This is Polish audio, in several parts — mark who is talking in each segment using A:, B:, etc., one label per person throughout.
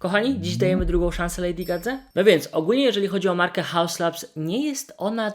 A: Kochani, dziś dajemy drugą szansę Lady Gadze. No więc, ogólnie jeżeli chodzi o markę House Labs, nie jest ona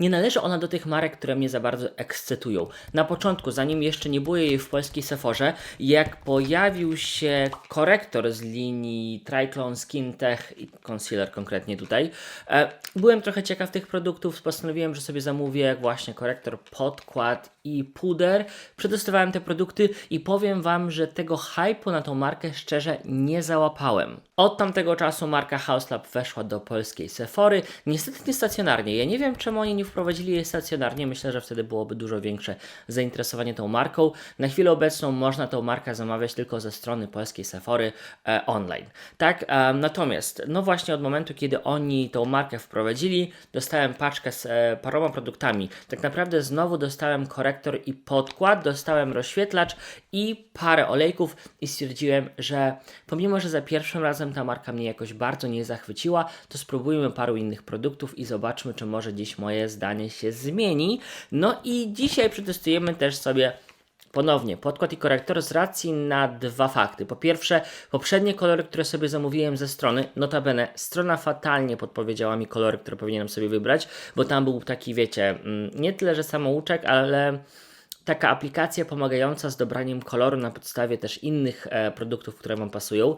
A: nie należy ona do tych marek, które mnie za bardzo ekscytują. Na początku, zanim jeszcze nie było jej w polskiej Sephorze, jak pojawił się korektor z linii Triclone Skin Tech i Concealer konkretnie tutaj, e, byłem trochę ciekaw tych produktów, postanowiłem, że sobie zamówię właśnie korektor, podkład i puder. Przetestowałem te produkty i powiem Wam, że tego hype'u na tą markę szczerze nie załapałem. Od tamtego czasu marka House Lab weszła do polskiej Sephory, niestety nie stacjonarnie. Ja nie wiem, czemu oni nie wprowadzili jej stacjonarnie, myślę, że wtedy byłoby dużo większe zainteresowanie tą marką. Na chwilę obecną można tą markę zamawiać tylko ze strony polskiej Sephory e, online. Tak, e, natomiast, no właśnie od momentu, kiedy oni tą markę wprowadzili, dostałem paczkę z e, paroma produktami. Tak naprawdę znowu dostałem korektor i podkład, dostałem rozświetlacz i parę olejków i stwierdziłem, że pomimo, że za pierwszym razem ta marka mnie jakoś bardzo nie zachwyciła, to spróbujmy paru innych produktów i zobaczmy, czy może dziś moje zdanie się zmieni. No i dzisiaj przetestujemy też sobie Ponownie, podkład i korektor z racji na dwa fakty. Po pierwsze, poprzednie kolory, które sobie zamówiłem ze strony, notabene, strona fatalnie podpowiedziała mi kolory, które powinienem sobie wybrać, bo tam był taki, wiecie, mm, nie tyle, że samouczek, ale taka aplikacja pomagająca z dobraniem koloru na podstawie też innych e, produktów, które Wam pasują.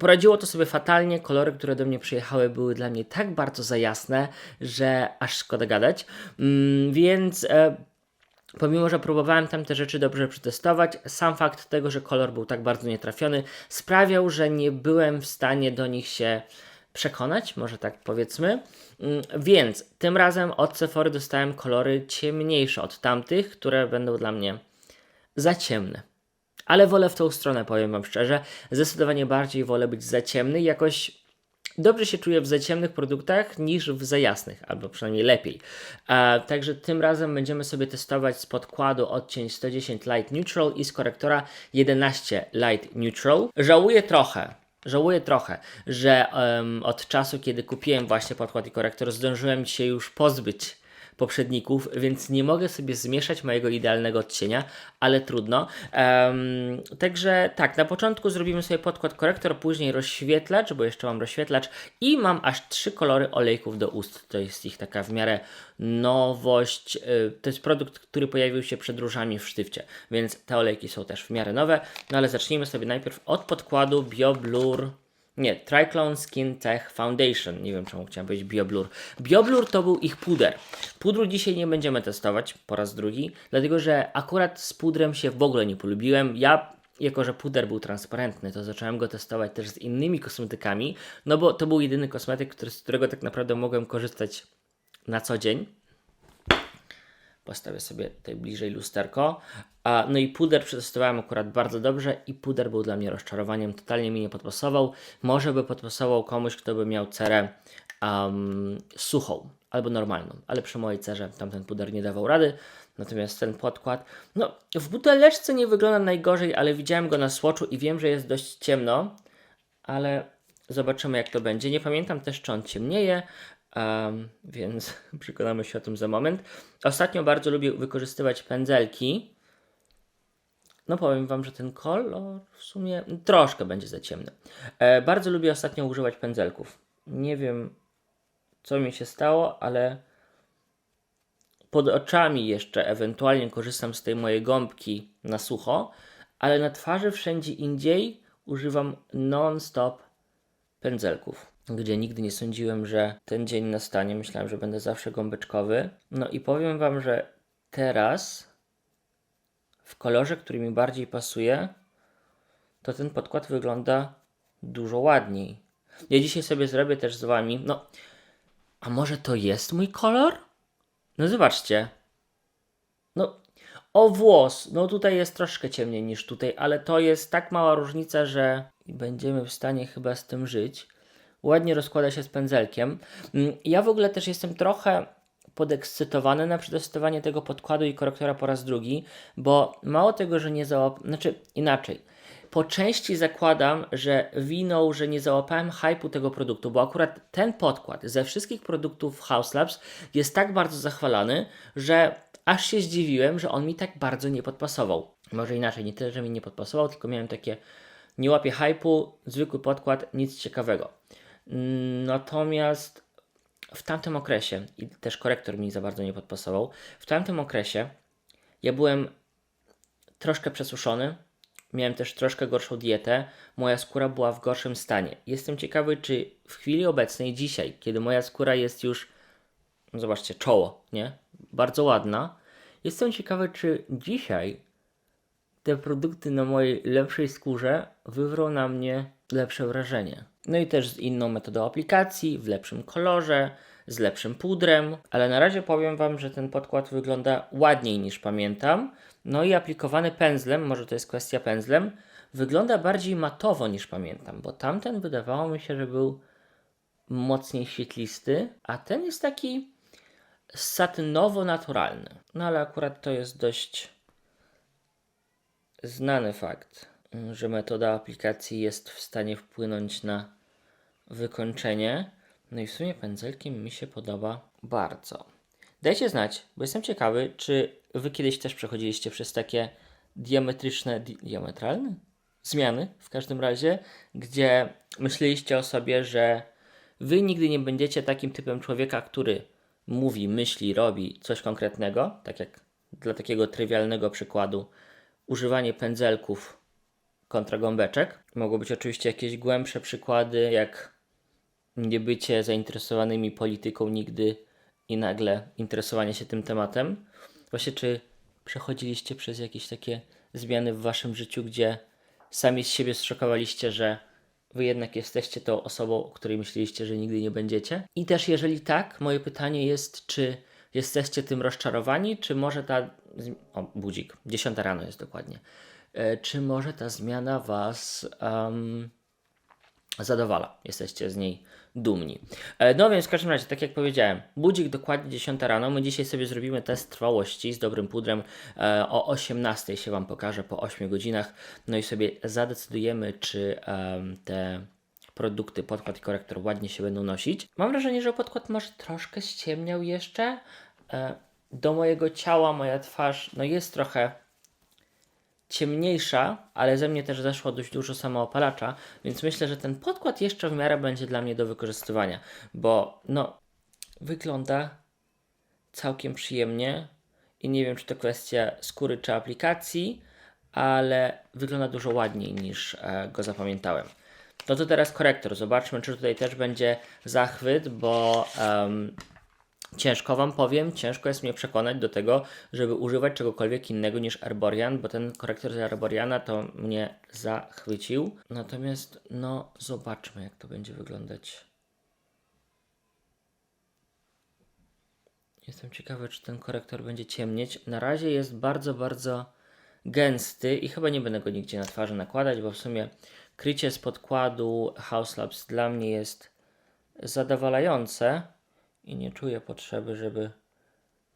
A: Poradziło to sobie fatalnie. Kolory, które do mnie przyjechały, były dla mnie tak bardzo za jasne, że aż szkoda gadać. Mm, więc e, Pomimo, że próbowałem tam te rzeczy dobrze przetestować, sam fakt tego, że kolor był tak bardzo nietrafiony, sprawiał, że nie byłem w stanie do nich się przekonać, może tak powiedzmy. Mm, Więc tym razem od Sephory dostałem kolory ciemniejsze od tamtych, które będą dla mnie za ciemne. Ale wolę w tą stronę, powiem Wam szczerze. Zdecydowanie bardziej wolę być za ciemny. Jakoś dobrze się czuję w za ciemnych produktach niż w za jasnych, albo przynajmniej lepiej. E, także tym razem będziemy sobie testować z podkładu odcień 110 Light Neutral i z korektora 11 Light Neutral. Żałuję trochę, Żałuję trochę, że em, od czasu, kiedy kupiłem właśnie podkład i korektor, zdążyłem się już pozbyć poprzedników, więc nie mogę sobie zmieszać mojego idealnego odcienia, ale trudno. Em, także tak, na początku zrobimy sobie podkład korektor, później rozświetlacz, bo jeszcze mam rozświetlacz i mam aż trzy kolory olejków do ust. To jest ich taka w miarę nowość. y, To jest produkt, który pojawił się przed różami w sztywcie, więc te olejki są też w miarę nowe. No ale zacznijmy sobie najpierw od podkładu BioBlur. Nie, Triclone Skin Tech Foundation. Nie wiem, czemu chciałem powiedzieć BioBlur. BioBlur to był ich puder. Pudru dzisiaj nie będziemy testować po raz drugi, dlatego że akurat z pudrem się w ogóle nie polubiłem. Ja, jako że puder był transparentny, to zacząłem go testować też z innymi kosmetykami, no bo to był jedyny kosmetyk, który, z którego tak naprawdę mogłem korzystać na co dzień. Postawię sobie tutaj bliżej lusterko. No i puder przetestowałem akurat bardzo dobrze i puder był dla mnie rozczarowaniem. Totalnie mi nie podpasował. Może by podpasował komuś, kto by miał cerę um, suchą albo normalną, ale przy mojej cerze tamten puder nie dawał rady. Natomiast ten podkład, no w buteleczce nie wygląda najgorzej, ale widziałem go na swatchu i wiem, że jest dość ciemno, ale zobaczymy jak to będzie. Nie pamiętam też, czy on ciemnieje, em, więc przekonamy się o tym za moment. Ostatnio bardzo lubię wykorzystywać pędzelki. No powiem Wam, że ten kolor w sumie troszkę będzie za ciemny. E, bardzo lubię ostatnio używać pędzelków. Nie wiem, co mi się stało, ale pod oczami jeszcze ewentualnie korzystam z tej mojej gąbki na sucho, ale na twarzy wszędzie indziej używam non-stop pędzelków. Gdzie nigdy nie sądziłem, że ten dzień nastanie. Myślałem, że będę zawsze gąbeczkowy. No i powiem Wam, że teraz w kolorze, który mi bardziej pasuje, to ten podkład wygląda dużo ładniej. Ja dzisiaj sobie zrobię też z Wami. No, a może to jest mój kolor? No zobaczcie. No, o włos. No tutaj jest troszkę ciemniej niż tutaj, ale to jest tak mała różnica, że będziemy w stanie chyba z tym żyć. Ładnie rozkłada się z pędzelkiem. Mm, Ja w ogóle też jestem trochę podekscytowany na przetestowanie tego podkładu i korektora po raz drugi, bo mało tego, że nie załap... Znaczy inaczej. Po części zakładam, że winą, że nie załapałem hypu tego produktu, bo akurat ten podkład ze wszystkich produktów House Labs jest tak bardzo zachwalany, że aż się zdziwiłem, że on mi tak bardzo nie podpasował. Może inaczej, nie tyle, że mi nie podpasował, tylko miałem takie Nie łapie hypu, zwykły podkład, nic ciekawego. Natomiast w tamtym okresie, i też korektor mi za bardzo nie podpasował, w tamtym okresie ja byłem troszkę przesuszony, miałem też troszkę gorszą dietę, moja skóra była w gorszym stanie. Jestem ciekawy, czy w chwili obecnej, dzisiaj, kiedy moja skóra jest już, no zobaczcie, czoło, nie? Bardzo ładna. Jestem ciekawy, czy dzisiaj te produkty na mojej lepszej skórze wywrą na mnie lepsze wrażenie. No i też z inną metodą aplikacji, w lepszym kolorze, z lepszym pudrem, ale na razie powiem Wam, że ten podkład wygląda ładniej niż pamiętam. No i aplikowany pędzlem, może to jest kwestia pędzlem, wygląda bardziej matowo niż pamiętam, bo tamten wydawało mi się, że był mocniej świetlisty, a ten jest taki satynowo-naturalny. No ale akurat to jest dość znany fakt, że metoda aplikacji jest w stanie wpłynąć na wykończenie. No i w sumie pędzelkiem mi się podoba bardzo. Dajcie znać, bo jestem ciekawy, czy wy kiedyś też przechodziliście przez takie diametryczne, di diametralne zmiany w każdym razie, gdzie myśleliście o sobie, że wy nigdy nie będziecie takim typem człowieka, który mówi, myśli, robi coś konkretnego, tak jak dla takiego trywialnego przykładu używanie pędzelków kontra gąbeczek. Mogą być oczywiście jakieś głębsze przykłady, jak nie bycie zainteresowanymi polityką nigdy i nagle interesowanie się tym tematem. Właśnie czy przechodziliście przez jakieś takie zmiany w waszym życiu, gdzie sami z siebie zszokowaliście, że wy jednak jesteście tą osobą, o której myśleliście, że nigdy nie będziecie? I też jeżeli tak, moje pytanie jest, czy jesteście tym rozczarowani, czy może ta... O, budzik. 10 rano jest dokładnie. E, Czy może ta zmiana was... em, zadowala. Jesteście z niej dumni. E, No więc w każdym razie, tak jak powiedziałem, budzik dokładnie 10 rano. My dzisiaj sobie zrobimy test trwałości z dobrym pudrem. E, O 18 się Wam pokażę po 8 godzinach. No i sobie zadecydujemy, czy em, te produkty, podkład i korektor ładnie się będą nosić. Mam wrażenie, że podkład może troszkę ściemniał jeszcze. Do mojego ciała moja twarz no jest trochę ciemniejsza, ale ze mnie też zeszło dość dużo samoopalacza, więc myślę, że ten podkład jeszcze w miarę będzie dla mnie do wykorzystywania, bo no, wygląda całkiem przyjemnie i nie wiem, czy to kwestia skóry czy aplikacji, ale wygląda dużo ładniej niż e, go zapamiętałem. No to teraz korektor. Zobaczmy, czy tutaj też będzie zachwyt, bo em, Ciężko Wam powiem, ciężko jest mnie przekonać do tego, żeby używać czegokolwiek innego niż Arborian, bo ten korektor z Arboriana to mnie zachwycił. Natomiast, no, zobaczmy, jak to będzie wyglądać. Jestem ciekawy, czy ten korektor będzie ciemnieć. Na razie jest bardzo, bardzo gęsty i chyba nie będę go nigdzie na twarzy nakładać, bo w sumie krycie z podkładu House Labs dla mnie jest zadowalające i nie czuję potrzeby, żeby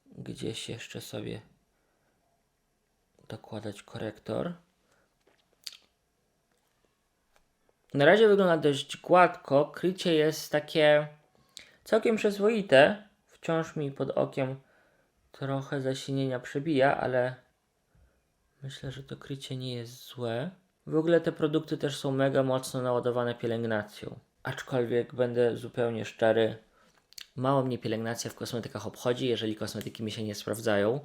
A: gdzieś jeszcze sobie dokładać korektor. Na razie wygląda dość gładko. Krycie jest takie całkiem przyzwoite. Wciąż mi pod okiem trochę zasinienia przebija, ale myślę, że to krycie nie jest złe. W ogóle te produkty też są mega mocno naładowane pielęgnacją. Aczkolwiek będę zupełnie szczery, mało mnie pielęgnacja w kosmetykach obchodzi, jeżeli kosmetyki mi się nie sprawdzają.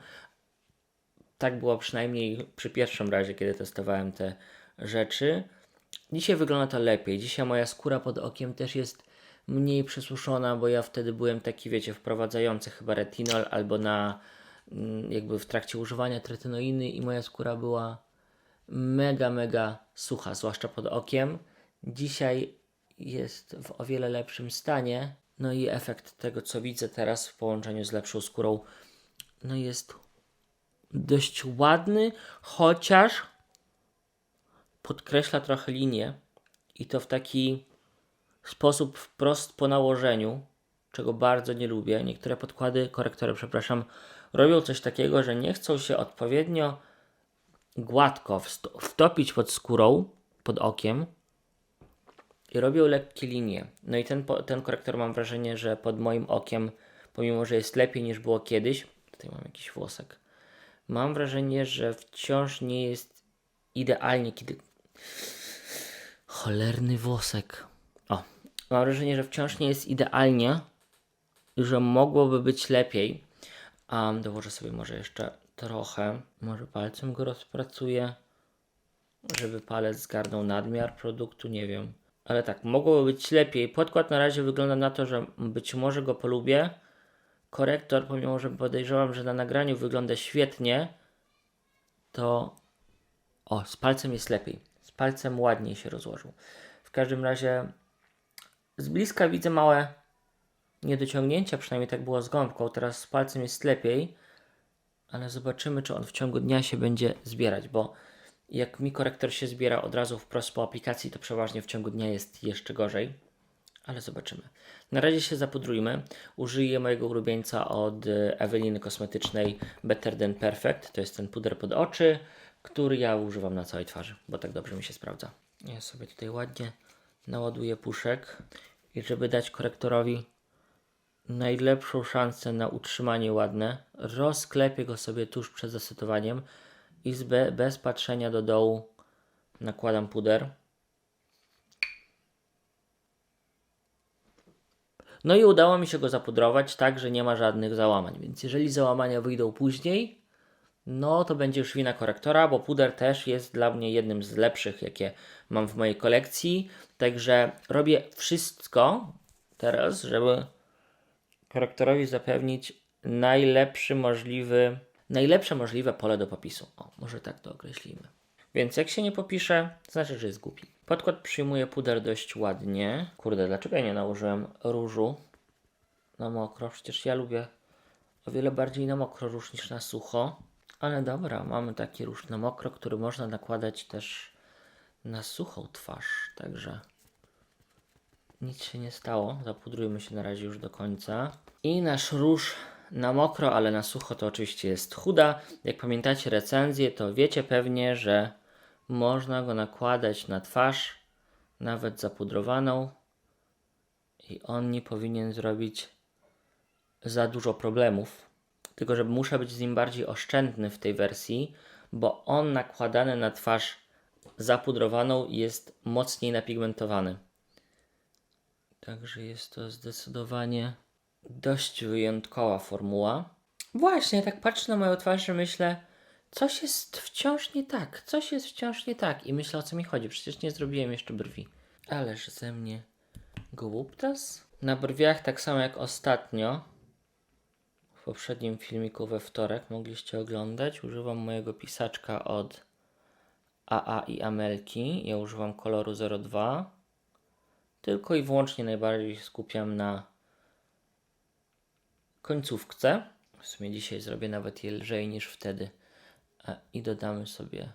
A: Tak było przynajmniej przy pierwszym razie, kiedy testowałem te rzeczy. Dzisiaj wygląda to lepiej. Dzisiaj moja skóra pod okiem też jest mniej przesuszona, bo ja wtedy byłem taki, wiecie, wprowadzający chyba retinol albo na mm, jakby w trakcie używania tretinoiny i moja skóra była mega, mega sucha, zwłaszcza pod okiem. Dzisiaj jest w o wiele lepszym stanie. No i efekt tego, co widzę teraz w połączeniu z lepszą skórą, no jest dość ładny, chociaż podkreśla trochę linię i to w taki sposób wprost po nałożeniu, czego bardzo nie lubię. Niektóre podkłady, korektory, przepraszam, robią coś takiego, że nie chcą się odpowiednio gładko wtopić pod skórą, pod okiem i robią lekkie linie. No i ten, ten korektor mam wrażenie, że pod moim okiem, pomimo że jest lepiej niż było kiedyś, tutaj mam jakiś włosek, mam wrażenie, że wciąż nie jest idealnie, kiedy Cholerny włosek. O, mam wrażenie, że wciąż nie jest idealnie, że mogłoby być lepiej. Um, dołożę sobie może jeszcze trochę. Może palcem go rozpracuję, żeby palec zgarnął nadmiar produktu, nie wiem. Ale tak, mogłoby być lepiej. Podkład na razie wygląda na to, że być może go polubię. Korektor, pomimo że podejrzewam, że na nagraniu wygląda świetnie, to o, z palcem jest lepiej. Z palcem ładniej się rozłożył. W każdym razie z bliska widzę małe niedociągnięcia, przynajmniej tak było z gąbką. Teraz z palcem jest lepiej, ale zobaczymy, czy on w ciągu dnia się będzie zbierać, bo jak mi korektor się zbiera od razu wprost po aplikacji, to przeważnie w ciągu dnia jest jeszcze gorzej. Ale zobaczymy. Na razie się zapudrujmy. Użyję mojego ulubieńca od Eweliny Kosmetycznej Better Than Perfect. To jest ten puder pod oczy, który ja używam na całej twarzy, bo tak dobrze mi się sprawdza. Ja sobie tutaj ładnie naładuję puszek i żeby dać korektorowi najlepszą szansę na utrzymanie ładne, rozklepię go sobie tuż przed zasetowaniem i bez patrzenia do dołu nakładam puder. No i udało mi się go zapudrować tak, że nie ma żadnych załamań. Więc jeżeli załamania wyjdą później, no to będzie już wina korektora, bo puder też jest dla mnie jednym z lepszych, jakie mam w mojej kolekcji. Także robię wszystko teraz, żeby korektorowi zapewnić najlepszy możliwy, najlepsze możliwe pole do popisu. O, może tak to określimy. Więc jak się nie popisze, znaczy, że jest głupi. Podkład przyjmuje puder dość ładnie. Kurde, dlaczego ja nie nałożyłem różu na mokro? Przecież ja lubię o wiele bardziej na mokro róż niż na sucho. Ale dobra, mamy taki róż na mokro, który można nakładać też na suchą twarz. Także nic się nie stało. Zapudrujmy się na razie już do końca. I nasz róż na mokro, ale na sucho to oczywiście jest chuda. Jak pamiętacie recenzję, to wiecie pewnie, że można go nakładać na twarz, nawet zapudrowaną. I on nie powinien zrobić za dużo problemów. Tylko, że muszę być z nim bardziej oszczędny w tej wersji, bo on nakładany na twarz zapudrowaną jest mocniej napigmentowany. Także jest to zdecydowanie dość wyjątkowa formuła. Właśnie, tak patrzę na moją twarz i myślę, coś jest wciąż nie tak, coś jest wciąż nie tak. I myślę, o co mi chodzi, przecież nie zrobiłem jeszcze brwi. Ależ ze mnie głuptas. Na brwiach tak samo jak ostatnio, w poprzednim filmiku we wtorek mogliście oglądać, używam mojego pisaczka od AA i Amelki. Ja używam koloru 02. Tylko i wyłącznie najbardziej skupiam na końcówce. W sumie dzisiaj zrobię nawet je lżej niż wtedy. I dodamy sobie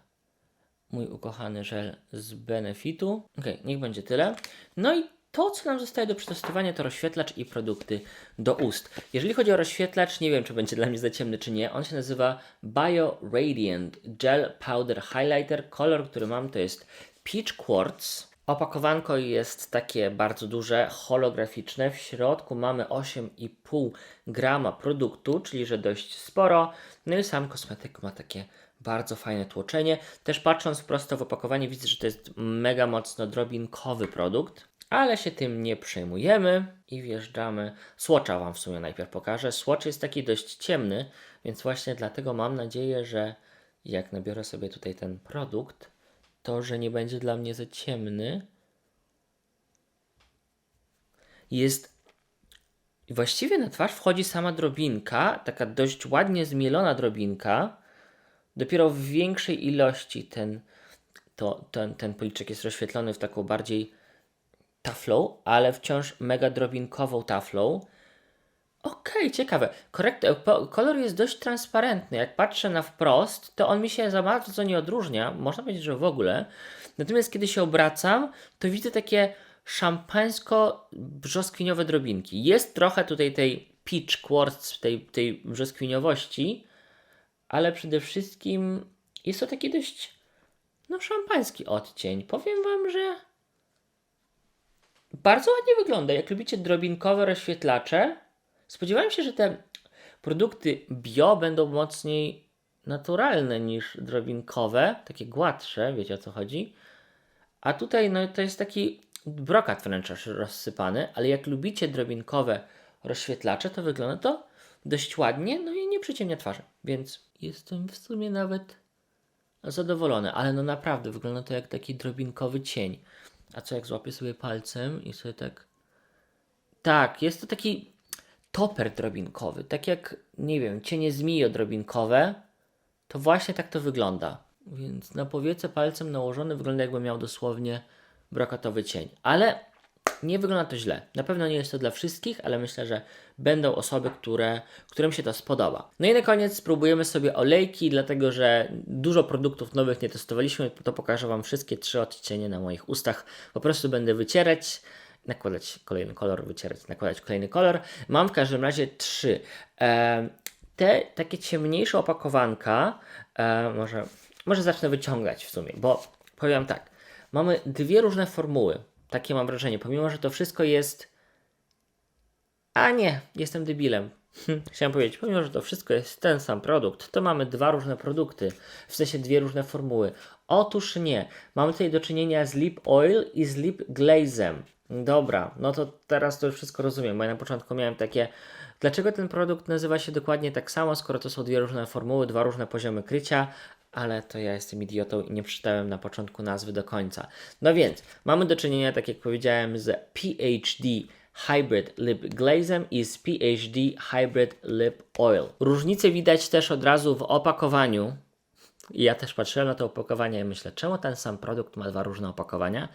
A: mój ukochany żel z Benefitu. Ok, niech będzie tyle. No i to, co nam zostaje do przetestowania, to rozświetlacz i produkty do ust. Jeżeli chodzi o rozświetlacz, nie wiem, czy będzie dla mnie za ciemny, czy nie. On się nazywa Bio Radiant Gel Powder Highlighter. Kolor, który mam, to jest Peach Quartz. Opakowanko jest takie bardzo duże, holograficzne. W środku mamy 8,5 grama produktu, czyli że dość sporo. No i sam kosmetyk ma takie bardzo fajne tłoczenie. Też patrząc prosto w opakowanie widzę, że to jest mega mocno drobinkowy produkt. Ale się tym nie przejmujemy i wjeżdżamy. Swatcha Wam w sumie najpierw pokażę. Swatch jest taki dość ciemny, więc właśnie dlatego mam nadzieję, że jak nabiorę sobie tutaj ten produkt, to, że nie będzie dla mnie za ciemny. Jest. Właściwie na twarz wchodzi sama drobinka, taka dość ładnie zmielona drobinka. Dopiero w większej ilości ten, to, ten, ten policzek jest rozświetlony w taką bardziej taflą, ale wciąż mega drobinkową taflą. Okej, ciekawe. Korekt, po- kolor jest dość transparentny. Jak patrzę na wprost, to on mi się za bardzo nie odróżnia. Można powiedzieć, że w ogóle. Natomiast kiedy się obracam, to widzę takie szampańsko-brzoskwiniowe drobinki. Jest trochę tutaj tej peach quartz, tej, tej brzoskwiniowości, ale przede wszystkim jest to taki dość no szampański odcień. Powiem wam, że bardzo ładnie wygląda. Jak lubicie drobinkowe rozświetlacze, spodziewałem się, że te produkty bio będą mocniej naturalne niż drobinkowe, takie gładsze, wiecie o co chodzi. A tutaj no, to jest taki brokat wręcz rozsypany, ale jak lubicie drobinkowe rozświetlacze, to wygląda to dość ładnie, no i nie przyciemnia twarzy. Więc jestem w sumie nawet zadowolony, ale no naprawdę wygląda to jak taki drobinkowy cień. A co jak złapię sobie palcem i sobie tak. Tak, jest to taki toper drobinkowy. Tak jak, nie wiem, cienie zmijo drobinkowe, to właśnie tak to wygląda. Więc na powiece palcem nałożony wygląda jakby miał dosłownie brokatowy cień. Ale nie wygląda to źle. Na pewno nie jest to dla wszystkich, ale myślę, że będą osoby, które, którym się to spodoba. No i na koniec spróbujemy sobie olejki, dlatego że dużo produktów nowych nie testowaliśmy, to pokażę Wam wszystkie trzy odcienie na moich ustach. Po prostu będę wycierać, nakładać kolejny kolor, wycierać, nakładać kolejny kolor. Mam w każdym razie trzy. E, te takie ciemniejsze opakowanka, e, może, może zacznę wyciągać w sumie, bo powiem tak, mamy dwie różne formuły. Takie mam wrażenie, pomimo że to wszystko jest. A nie, jestem debilem. Hm, Chciałem powiedzieć, pomimo że to wszystko jest ten sam produkt, to mamy dwa różne produkty, w sensie dwie różne formuły. Otóż nie, mamy tutaj do czynienia z lip oil i z lip glazem. Dobra, no to teraz to już wszystko rozumiem, bo ja na początku miałem takie, dlaczego ten produkt nazywa się dokładnie tak samo, skoro to są dwie różne formuły, dwa różne poziomy krycia, ale to ja jestem idiotą i nie przeczytałem na początku nazwy do końca. No więc, mamy do czynienia, tak jak powiedziałem, z PhD Hybrid Lip Glazem i z PhD Hybrid Lip Oil. Różnice widać też od razu w opakowaniu. I ja też patrzyłem na to opakowanie i myślę, czemu ten sam produkt ma dwa różne opakowania.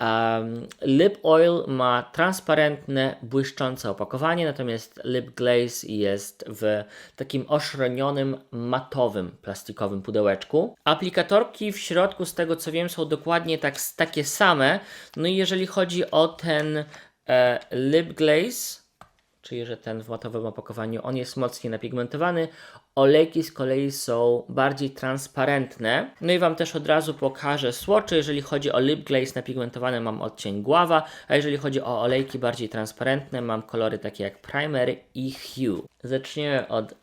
A: Um, lip Oil ma transparentne, błyszczące opakowanie, natomiast Lip Glaze jest w takim oszronionym, matowym, plastikowym pudełeczku. Aplikatorki w środku, z tego co wiem, są dokładnie tak, takie same. No i jeżeli chodzi o ten e, Lip Glaze, czyli że ten w matowym opakowaniu on jest mocniej napigmentowany. Olejki z kolei są bardziej transparentne. No i Wam też od razu pokażę słocze. Jeżeli chodzi o lip glaze napigmentowany mam odcień Guava, a jeżeli chodzi o olejki bardziej transparentne mam kolory takie jak Primer i Hue. Zaczniemy od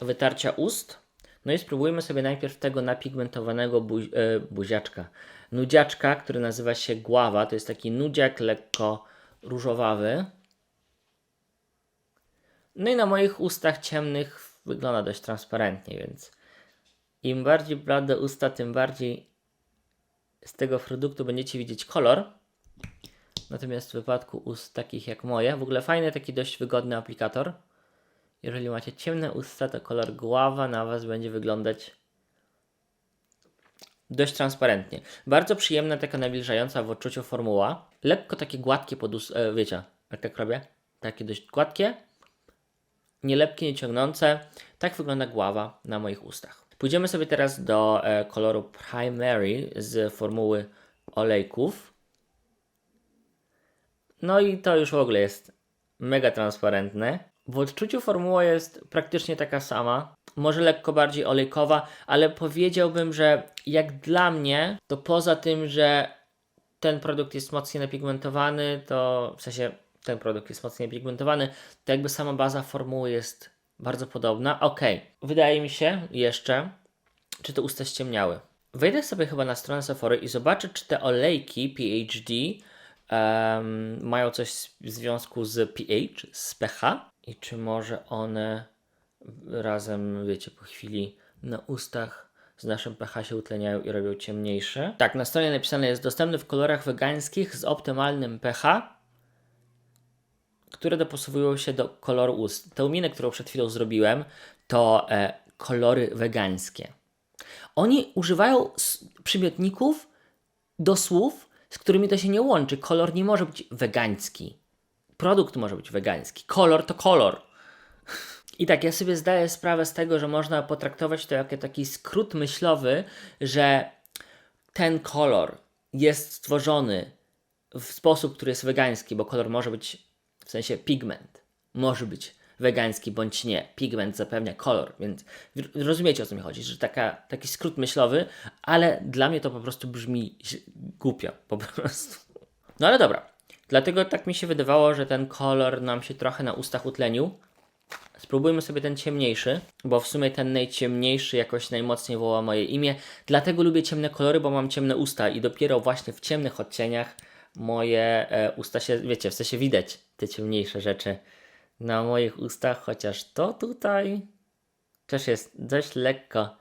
A: wytarcia ust. No i spróbujmy sobie najpierw tego napigmentowanego e, buziaczka. Nudziaczka, który nazywa się Guava. To jest taki nudziak lekko różowawy. No i na moich ustach ciemnych wygląda dość transparentnie, więc im bardziej blade usta, tym bardziej z tego produktu będziecie widzieć kolor. Natomiast w wypadku ust takich jak moje, w ogóle fajny, taki dość wygodny aplikator. Jeżeli macie ciemne usta, to kolor gława na Was będzie wyglądać dość transparentnie. Bardzo przyjemna, taka nawilżająca w odczuciu formuła. Lekko takie gładkie pod ust- e, wiecie, jak tak robię? Takie dość gładkie, nie lepkie, nie ciągnące. Tak wygląda gława na moich ustach. Pójdziemy sobie teraz do e, koloru Primary z formuły olejków. No i to już w ogóle jest mega transparentne. W odczuciu formuła jest praktycznie taka sama. Może lekko bardziej olejkowa, ale powiedziałbym, że jak dla mnie, to poza tym, że ten produkt jest mocniej napigmentowany, to w sensie ten produkt jest mocniej napigmentowany, to jakby sama baza formuły jest bardzo podobna. Ok, wydaje mi się jeszcze, czy te usta ściemniały. Wejdę sobie chyba na stronę Sephory i zobaczę, czy te olejki PhD em, mają coś w związku z pH, z pH i czy może one razem, wiecie, po chwili na ustach z naszym pH się utleniają i robią ciemniejsze. Tak, na stronie napisane jest dostępny w kolorach wegańskich z optymalnym pH, które dopasowują się do koloru ust. Tę minę, którą przed chwilą zrobiłem, to e, kolory wegańskie. Oni używają przymiotników do słów, z którymi to się nie łączy. Kolor nie może być wegański. Produkt może być wegański. Kolor to kolor. I tak, ja sobie zdaję sprawę z tego, że można potraktować to jako taki skrót myślowy, że ten kolor jest stworzony w sposób, który jest wegański, bo kolor może być, w sensie pigment, może być wegański bądź nie. Pigment zapewnia kolor, więc rozumiecie o co mi chodzi, że taka, taki skrót myślowy, ale dla mnie to po prostu brzmi głupio, po prostu. No ale dobra, dlatego tak mi się wydawało, że ten kolor nam się trochę na ustach utlenił. Spróbujmy sobie ten ciemniejszy, bo w sumie ten najciemniejszy jakoś najmocniej woła moje imię. Dlatego lubię ciemne kolory, bo mam ciemne usta i dopiero właśnie w ciemnych odcieniach moje e, usta się, wiecie, w sensie widać te ciemniejsze rzeczy na moich ustach, chociaż to tutaj też jest dość lekko.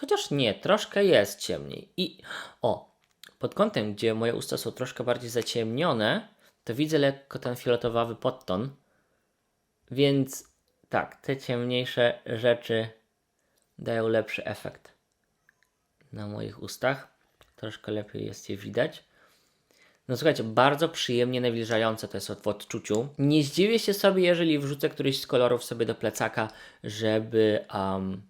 A: Chociaż nie, troszkę jest ciemniej. I o, pod kątem, gdzie moje usta są troszkę bardziej zaciemnione, to widzę lekko ten fioletowawy podton. Więc tak, te ciemniejsze rzeczy dają lepszy efekt na moich ustach. Troszkę lepiej jest je widać. No słuchajcie, bardzo przyjemnie nawilżające to jest w odczuciu. Nie zdziwię się sobie, jeżeli wrzucę któryś z kolorów sobie do plecaka, żeby um,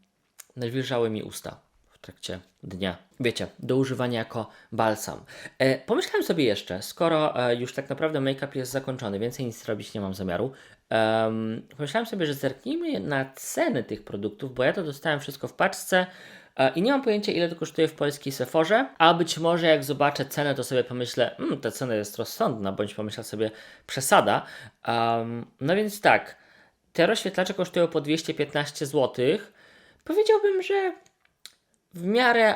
A: nawilżały mi usta w trakcie dnia. Wiecie, do używania jako balsam. E, pomyślałem sobie jeszcze, skoro e, już tak naprawdę make-up jest zakończony, więcej nic robić nie mam zamiaru, em, pomyślałem sobie, że zerknijmy na ceny tych produktów, bo ja to dostałem wszystko w paczce e, i nie mam pojęcia, ile to kosztuje w polskiej Sephorze, a być może jak zobaczę cenę, to sobie pomyślę, mmm, ta cena jest rozsądna, bądź pomyślę sobie, przesada. Em, no więc tak, te rozświetlacze kosztują po 215 zł. Powiedziałbym, że w miarę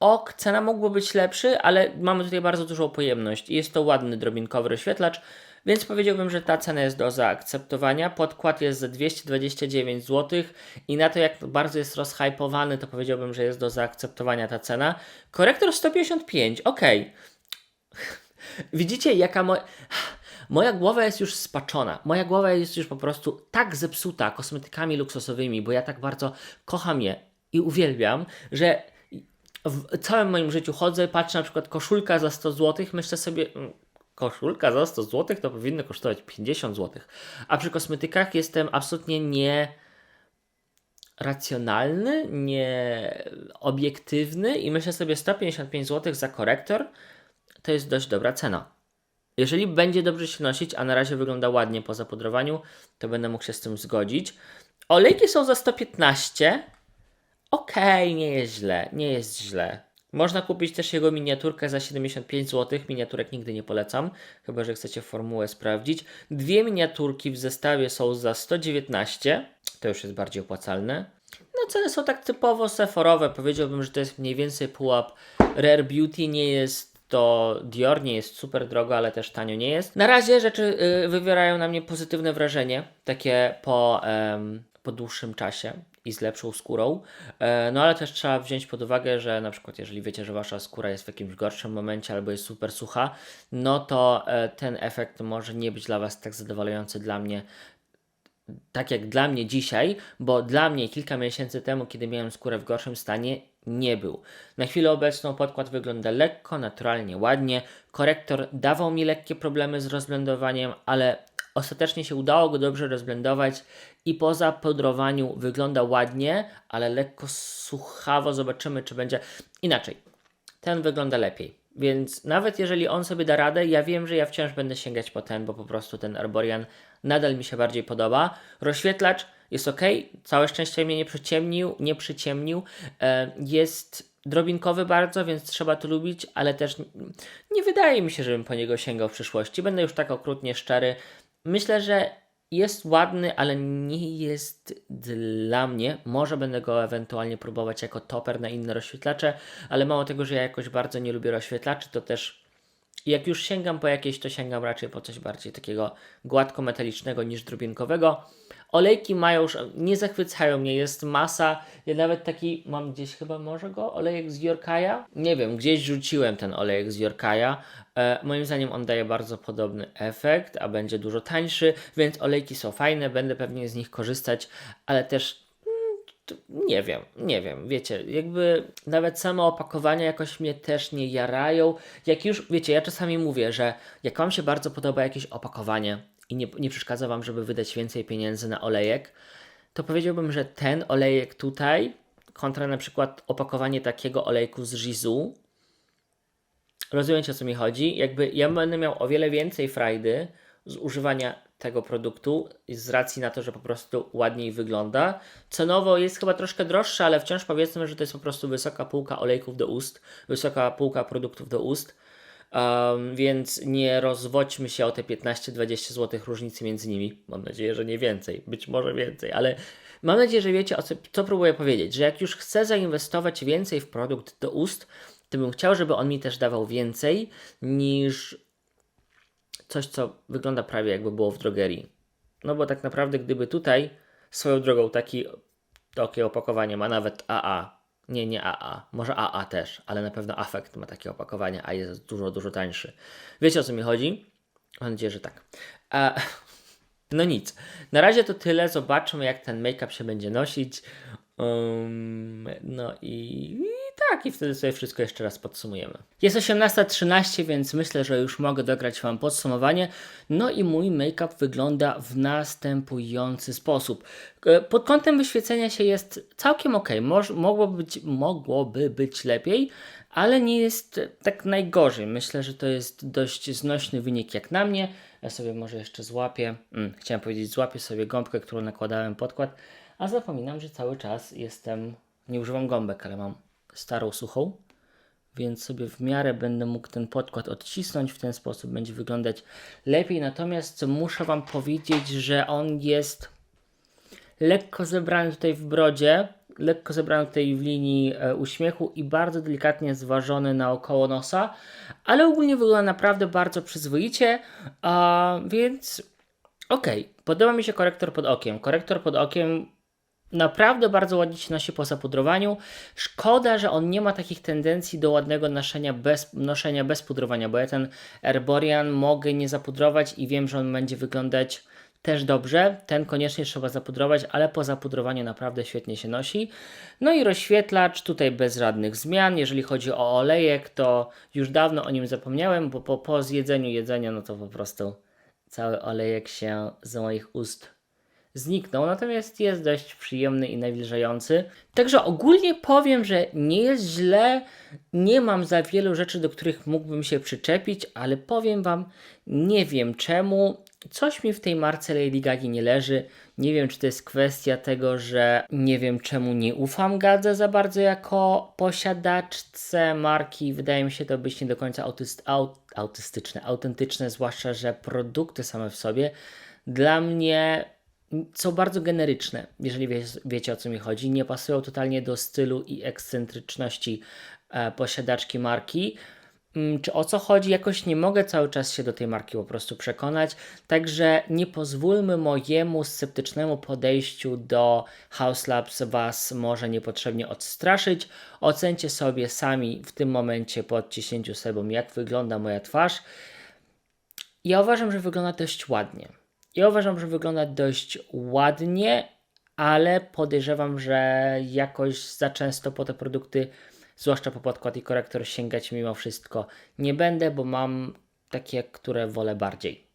A: ok, cena mogła być lepszy, ale mamy tutaj bardzo dużą pojemność i jest to ładny drobinkowy rozświetlacz, więc powiedziałbym, że ta cena jest do zaakceptowania. Podkład jest za 229 zł i na to jak bardzo jest rozhypowany, to powiedziałbym, że jest do zaakceptowania ta cena. Korektor 155, ok. Widzicie, jaka moja... Moja głowa jest już spaczona. Moja głowa jest już po prostu tak zepsuta kosmetykami luksusowymi, bo ja tak bardzo kocham je i uwielbiam, że w całym moim życiu chodzę, patrzę na przykład koszulka za 100 zł, myślę sobie, mm, koszulka za 100 zł to powinno kosztować 50 zł. A przy kosmetykach jestem absolutnie nie racjonalny, nie obiektywny i myślę sobie 155 zł za korektor to jest dość dobra cena. Jeżeli będzie dobrze się nosić, a na razie wygląda ładnie po zapudrowaniu, to będę mógł się z tym zgodzić. Olejki są za 115. Okej, okay, nie jest źle, nie jest źle. Można kupić też jego miniaturkę za 75 zł. Miniaturek nigdy nie polecam, chyba że chcecie formułę sprawdzić. Dwie miniaturki w zestawie są za 119. To już jest bardziej opłacalne. No ceny są tak typowo seforowe. Powiedziałbym, że to jest mniej więcej pułap. Rare Beauty nie jest to Dior nie jest super drogo, ale też tanio nie jest. Na razie rzeczy y, wywierają na mnie pozytywne wrażenie, takie po, po dłuższym czasie i z lepszą skórą. E, no ale też trzeba wziąć pod uwagę, że na przykład jeżeli wiecie, że wasza skóra jest w jakimś gorszym momencie albo jest super sucha, no to e, ten efekt może nie być dla was tak zadowalający dla mnie tak jak dla mnie dzisiaj, bo dla mnie kilka miesięcy temu, kiedy miałem skórę w gorszym stanie, nie był. Na chwilę obecną podkład wygląda lekko, naturalnie, ładnie. Korektor dawał mi lekkie problemy z rozblendowaniem, ale ostatecznie się udało go dobrze rozblendować i po zapudrowaniu wygląda ładnie, ale lekko suchawo. Zobaczymy, czy będzie inaczej. Ten wygląda lepiej. Więc nawet jeżeli on sobie da radę, ja wiem, że ja wciąż będę sięgać po ten, bo po prostu ten Arborian nadal mi się bardziej podoba. Rozświetlacz jest ok, całe szczęście mnie nie przyciemnił, nie przyciemnił. E, jest drobinkowy bardzo, więc trzeba to lubić, ale też nie wydaje mi się, żebym po niego sięgał w przyszłości. Będę już tak okrutnie szczery. Myślę, że jest ładny, ale nie jest dla mnie. Może będę go ewentualnie próbować jako toper na inne rozświetlacze, ale mało tego, że ja jakoś bardzo nie lubię rozświetlaczy, to też jak już sięgam po jakieś, to sięgam raczej po coś bardziej takiego gładko-metalicznego niż drobinkowego. Olejki mają nie zachwycają mnie, jest masa. Ja nawet taki mam gdzieś chyba może go, olejek z Jorkaja. Nie wiem, gdzieś rzuciłem ten olejek z Jorkaja. E, moim zdaniem on daje bardzo podobny efekt, a będzie dużo tańszy, więc olejki są fajne, będę pewnie z nich korzystać, ale też mm, nie wiem, nie wiem, wiecie, jakby nawet same opakowania jakoś mnie też nie jarają. Jak już, wiecie, ja czasami mówię, że jak Wam się bardzo podoba jakieś opakowanie, i nie, nie przeszkadza Wam, żeby wydać więcej pieniędzy na olejek, to powiedziałbym, że ten olejek tutaj, kontra na przykład opakowanie takiego olejku z Jizu, rozumiecie o co mi chodzi? Jakby ja będę miał o wiele więcej frajdy z używania tego produktu z racji na to, że po prostu ładniej wygląda. Cenowo jest chyba troszkę droższe, ale wciąż powiedzmy, że to jest po prostu wysoka półka olejków do ust, wysoka półka produktów do ust. Um, więc nie rozwodźmy się o te 15-20 zł różnicy między nimi. Mam nadzieję, że nie więcej, być może więcej, ale mam nadzieję, że wiecie, o co, co próbuję powiedzieć, że jak już chcę zainwestować więcej w produkt do ust, to bym chciał, żeby on mi też dawał więcej niż coś, co wygląda prawie jakby było w drogerii. No bo tak naprawdę, gdyby tutaj swoją drogą taki, takie opakowanie ma nawet AA. Nie, nie AA. Może AA też, ale na pewno Affect ma takie opakowanie, a jest dużo, dużo tańszy. Wiecie o co mi chodzi? Mam nadzieję, że tak. A, no nic. Na razie to tyle. Zobaczmy, jak ten make-up się będzie nosić. Um, no i tak, i wtedy sobie wszystko jeszcze raz podsumujemy. Jest 18.13, więc myślę, że już mogę dograć Wam podsumowanie. No i mój make-up wygląda w następujący sposób. E, Pod kątem wyświecenia się jest całkiem ok. Moż, mogłoby, być, mogłoby być lepiej, ale nie jest tak najgorzej. Myślę, że to jest dość znośny wynik jak na mnie. Ja sobie może jeszcze złapię, mm, chciałem powiedzieć, złapię sobie gąbkę, którą nakładałem podkład, a zapominam, że cały czas jestem, nie używam gąbek, ale mam starą, suchą, więc sobie w miarę będę mógł ten podkład odcisnąć, w ten sposób będzie wyglądać lepiej. Natomiast muszę Wam powiedzieć, że on jest lekko zebrany tutaj w brodzie, lekko zebrany tutaj w linii e, uśmiechu i bardzo delikatnie zważony naokoło nosa, ale ogólnie wygląda naprawdę bardzo przyzwoicie, a, więc okej, podoba mi się korektor pod okiem. Korektor pod okiem naprawdę bardzo ładnie się nosi po zapudrowaniu. Szkoda, że on nie ma takich tendencji do ładnego noszenia bez, noszenia bez pudrowania, bo ja ten Erborian mogę nie zapudrować i wiem, że on będzie wyglądać też dobrze. Ten koniecznie trzeba zapudrować, ale po zapudrowaniu naprawdę świetnie się nosi. No i rozświetlacz tutaj bez żadnych zmian. Jeżeli chodzi o olejek, to już dawno o nim zapomniałem, bo po, po zjedzeniu jedzenia, no to po prostu cały olejek się z moich ust zniknął, natomiast jest dość przyjemny i nawilżający. Także ogólnie powiem, że nie jest źle, nie mam za wielu rzeczy, do których mógłbym się przyczepić, ale powiem Wam, nie wiem czemu, coś mi w tej marce Lady Gagi nie leży. Nie wiem, czy to jest kwestia tego, że nie wiem czemu nie ufam Gadze za bardzo jako posiadaczce marki. Wydaje mi się to być nie do końca autyst, aut, autystyczne, autentyczne, zwłaszcza, że produkty same w sobie dla mnie są bardzo generyczne, jeżeli wie, wiecie o co mi chodzi. Nie pasują totalnie do stylu i ekscentryczności e, posiadaczki marki. Mm, Czy o co chodzi? Jakoś nie mogę cały czas się do tej marki po prostu przekonać. Także nie pozwólmy mojemu sceptycznemu podejściu do House Labs Was może niepotrzebnie odstraszyć. Ocencie sobie sami w tym momencie po odciśnięciu sebum, jak wygląda moja twarz. Ja uważam, że wygląda dość ładnie. Ja uważam, że wygląda dość ładnie, ale podejrzewam, że jakoś za często po te produkty, zwłaszcza po podkład i korektor, sięgać mimo wszystko nie będę, bo mam takie, które wolę bardziej,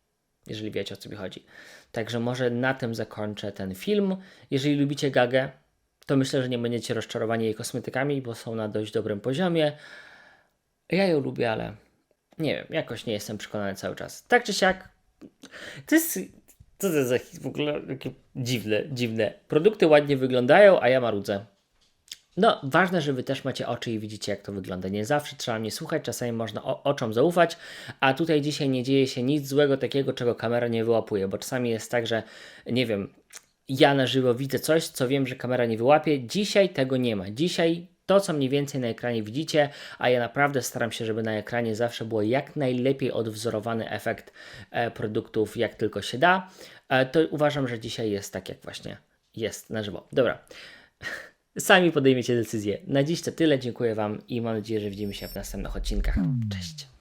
A: jeżeli wiecie o co mi chodzi. Także może na tym zakończę ten film. Jeżeli lubicie Gagę, to myślę, że nie będziecie rozczarowani jej kosmetykami, bo są na dość dobrym poziomie. Ja ją lubię, ale nie wiem, jakoś nie jestem przekonany cały czas. Tak czy siak, to jest. Co to za w ogóle takie dziwne, dziwne. Produkty ładnie wyglądają, a ja marudzę. No, ważne, że wy też macie oczy i widzicie, jak to wygląda. Nie zawsze trzeba mnie słuchać, czasami można o, oczom zaufać, a tutaj dzisiaj nie dzieje się nic złego takiego, czego kamera nie wyłapuje, bo czasami jest tak, że nie wiem, ja na żywo widzę coś, co wiem, że kamera nie wyłapie. Dzisiaj tego nie ma. Dzisiaj to, co mniej więcej na ekranie widzicie, a ja naprawdę staram się, żeby na ekranie zawsze było jak najlepiej odwzorowany efekt e, produktów, jak tylko się da, e, to uważam, że dzisiaj jest tak, jak właśnie jest na żywo. Dobra. Sami podejmiecie decyzję. Na dziś to tyle. Dziękuję Wam i mam nadzieję, że widzimy się w następnych odcinkach. Cześć.